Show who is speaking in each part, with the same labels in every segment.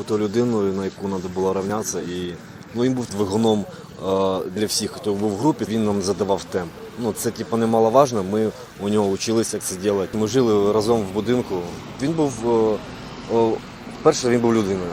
Speaker 1: був тою людиною, на яку треба було рівнятися. І ну, він був двигуном е, для всіх, хто був в групі, він нам задавав темп. Ну, це типу немаловажно. Ми у нього вчилися, як це робити. Ми жили разом в будинку. Він був е, е, перше, він був людиною.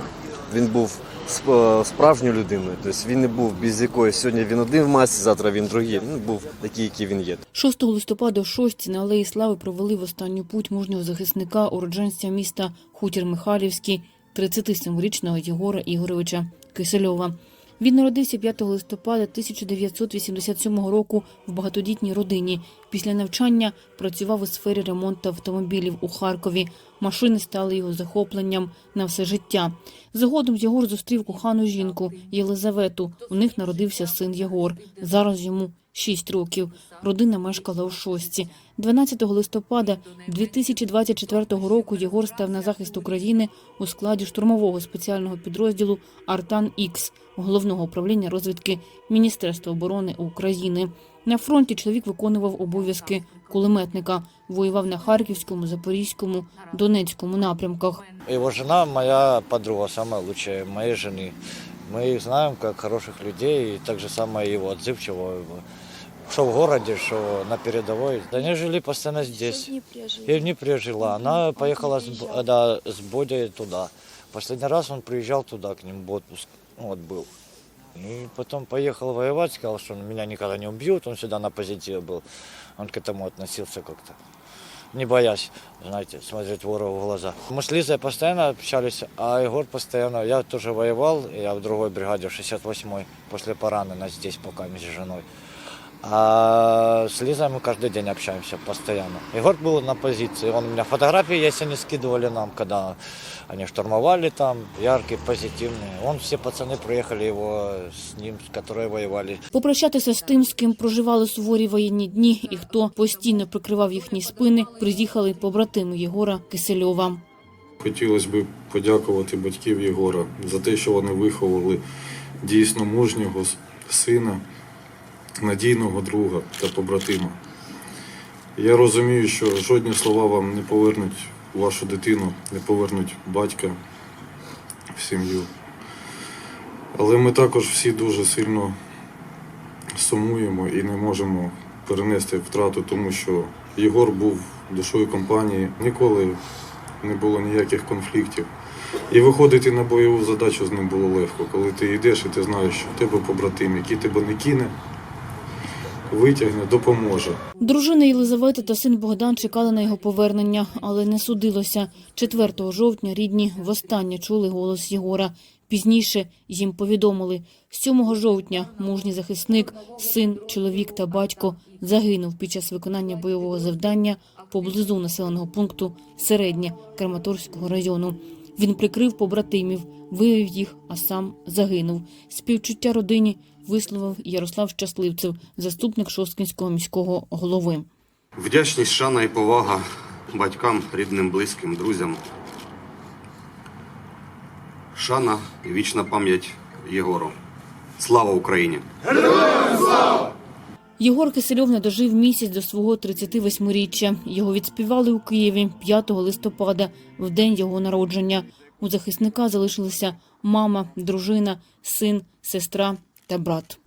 Speaker 1: Він був сп- справжньою людиною. Тобто він не був без якоїсь сьогодні він один в масі, завтра він другий. Він був такий, який він є.
Speaker 2: 6 листопада в Шостці на Алеї Слави провели в останню путь мужнього захисника, уродженця міста Хутір Михайлівський, 37-річного Єгора Ігоровича Кисельова. Він народився 5 листопада 1987 року в багатодітній родині. Після навчання працював у сфері ремонту автомобілів у Харкові. Машини стали його захопленням на все життя. Згодом Єгор зустрів кохану жінку Єлизавету. У них народився син Єгор. Зараз йому 6 років. Родина мешкала у Шостці. 12 листопада 2024 року Єгор став на захист України у складі штурмового спеціального підрозділу Артан Ікс головного управління розвідки Міністерства оборони України. На фронті чоловік виконував обов'язки кулеметника, воював на Харківському, Запорізькому, Донецькому напрямках.
Speaker 3: Его жена моя подруга, самая лучшая моей жены. Мы их знаем как хороших людей, и так же самое его отзывчивого. Что в городе, что на передовой. Они жили постоянно здесь. И в Днепре жила. Она поехала с, да, с Бодей туда. Последний раз он приезжал туда к ним в отпуск. Ну, Вот был. И потом поехал воевать, сказал, что меня никогда не убьют. Он всегда на позитиве был. Он к этому относился как-то не боясь, знаете, смотреть ворогу в глаза. Мы с Лизой постоянно общались, а Егор постоянно, я тоже воевал, я в другой бригаде, в 68-й, после поранена здесь пока с женой. А с Лизой мы каждый день общаемся постоянно. Егор был на позиции, он у меня фотографии, если они скидывали нам, когда они штурмовали там, яркие, позитивные. Он, все пацаны приехали его с ним, с которые воевали.
Speaker 2: Попрощатися з тим, з ким проживали суворі воєнні дні, і хто постійно прикривав їхні спини, приїхали побратими Єгора Кисельова.
Speaker 4: Хотілося б подякувати батьків Єгора за те, що вони виховали дійсно мужнього с- сина, надійного друга та побратима. Я розумію, що жодні слова вам не повернуть вашу дитину, не повернуть батька в сім'ю. Але ми також всі дуже сильно сумуємо і не можемо перенести втрату, тому що Єгор був душою компанії, ніколи не було ніяких конфліктів. І виходити на бойову задачу з ним було легко, коли ти йдеш і ти знаєш, що в тебе побратим, який тебе не кине, витягне, допоможе.
Speaker 2: Дружина Єлизавета та син Богдан чекали на його повернення, але не судилося. 4 жовтня рідні востаннє чули голос Єгора. Пізніше їм повідомили, 7 жовтня мужній захисник, син, чоловік та батько загинув під час виконання бойового завдання поблизу населеного пункту Середнє Краматорського району. Він прикрив побратимів, вивів їх, а сам загинув. Співчуття родині висловив Ярослав Щасливцев, заступник Шосткінського міського голови.
Speaker 5: Вдячність, шана і повага батькам, рідним, близьким, друзям. Шана і вічна пам'ять Єгору. Слава Україні!
Speaker 2: Єгор Кисельов не дожив місяць до свого 38-річчя. Його відспівали у Києві 5 листопада, в день його народження. У захисника залишилися мама, дружина, син, сестра та брат.